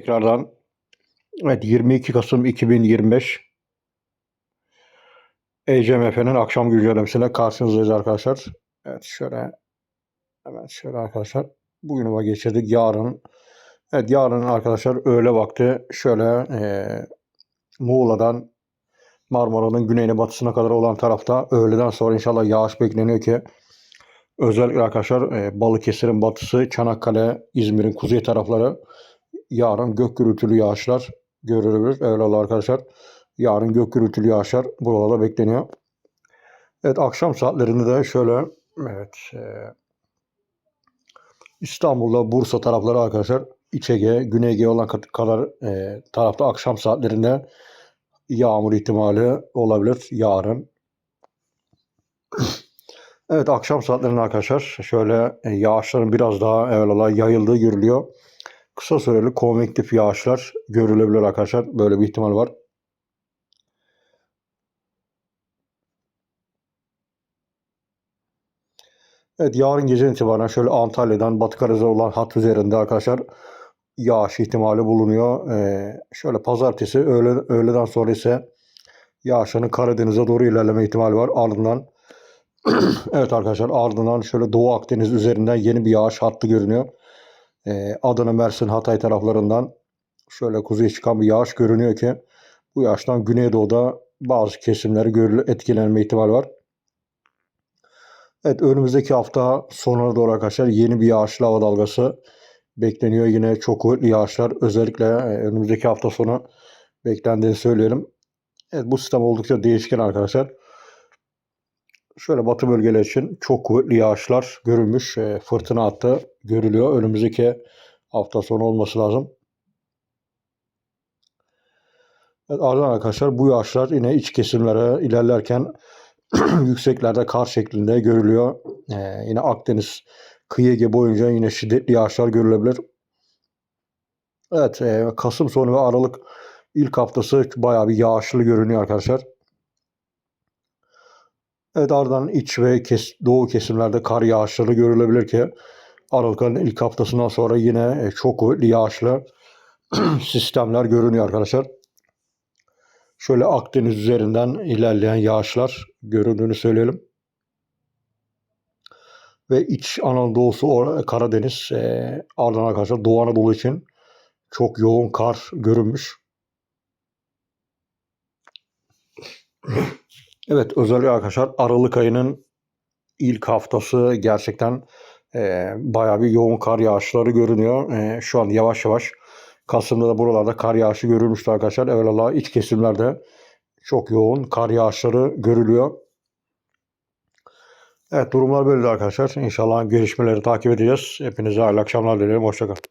Tekrardan evet 22 Kasım 2025 ECMF'nin akşam güncellemesiyle karşınızdayız arkadaşlar. Evet şöyle hemen şöyle arkadaşlar bugünü geçirdik. Yarın evet yarın arkadaşlar öğle vakti şöyle eee Muğla'dan Marmara'nın güneyine batısına kadar olan tarafta öğleden sonra inşallah yağış bekleniyor ki özellikle arkadaşlar e, Balıkesir'in batısı, Çanakkale, İzmir'in kuzey tarafları yarın gök gürültülü yağışlar görülebilir. Olur arkadaşlar. Yarın gök gürültülü yağışlar buralarda bekleniyor. Evet akşam saatlerinde de şöyle evet e, İstanbul'da Bursa tarafları arkadaşlar İç Ege, Güney Ege olan kadar e, tarafta akşam saatlerinde yağmur ihtimali olabilir yarın. Evet akşam saatlerinde arkadaşlar şöyle e, yağışların biraz daha evvela yayıldığı görülüyor. Kısa süreli konvektif yağışlar görülebilir arkadaşlar. Böyle bir ihtimal var. Evet yarın gece itibaren şöyle Antalya'dan Batı Karadeniz'e olan hat üzerinde arkadaşlar yağış ihtimali bulunuyor. Ee, şöyle pazartesi öğle, öğleden sonra ise yağışların Karadeniz'e doğru ilerleme ihtimali var. Ardından evet arkadaşlar ardından şöyle Doğu Akdeniz üzerinden yeni bir yağış hattı görünüyor. Ee, Adana, Mersin, Hatay taraflarından şöyle kuzeye çıkan bir yağış görünüyor ki bu yağıştan Güneydoğu'da bazı kesimleri görülü etkilenme ihtimali var. Evet önümüzdeki hafta sonuna doğru arkadaşlar yeni bir yağışlı hava dalgası bekleniyor. Yine çok kuvvetli yağışlar özellikle e, önümüzdeki hafta sonu beklendiğini söyleyelim. Evet bu sistem oldukça değişken arkadaşlar. Şöyle batı bölgeler için çok kuvvetli yağışlar görülmüş. E, fırtına hattı görülüyor. Önümüzdeki hafta sonu olması lazım. Evet, ardından arkadaşlar bu yağışlar yine iç kesimlere ilerlerken yükseklerde kar şeklinde görülüyor. Ee, yine Akdeniz kıyı Ege boyunca yine şiddetli yağışlar görülebilir. Evet e, Kasım sonu ve Aralık ilk haftası bayağı bir yağışlı görünüyor arkadaşlar. Evet iç ve kes, doğu kesimlerde kar yağışları görülebilir ki Aralık'ın ilk haftasından sonra yine e, çok kuvvetli yağışlı sistemler görünüyor arkadaşlar. Şöyle Akdeniz üzerinden ilerleyen yağışlar göründüğünü söyleyelim. Ve iç Anadolu'su Karadeniz e, ardından arkadaşlar Doğu Anadolu için çok yoğun kar görünmüş. Evet özellikle arkadaşlar Aralık ayının ilk haftası gerçekten e, bayağı bir yoğun kar yağışları görünüyor. E, şu an yavaş yavaş Kasım'da da buralarda kar yağışı görülmüştü arkadaşlar. Evvela iç kesimlerde çok yoğun kar yağışları görülüyor. Evet durumlar böyle arkadaşlar. İnşallah gelişmeleri takip edeceğiz. Hepinize hayırlı akşamlar dilerim. Hoşçakalın.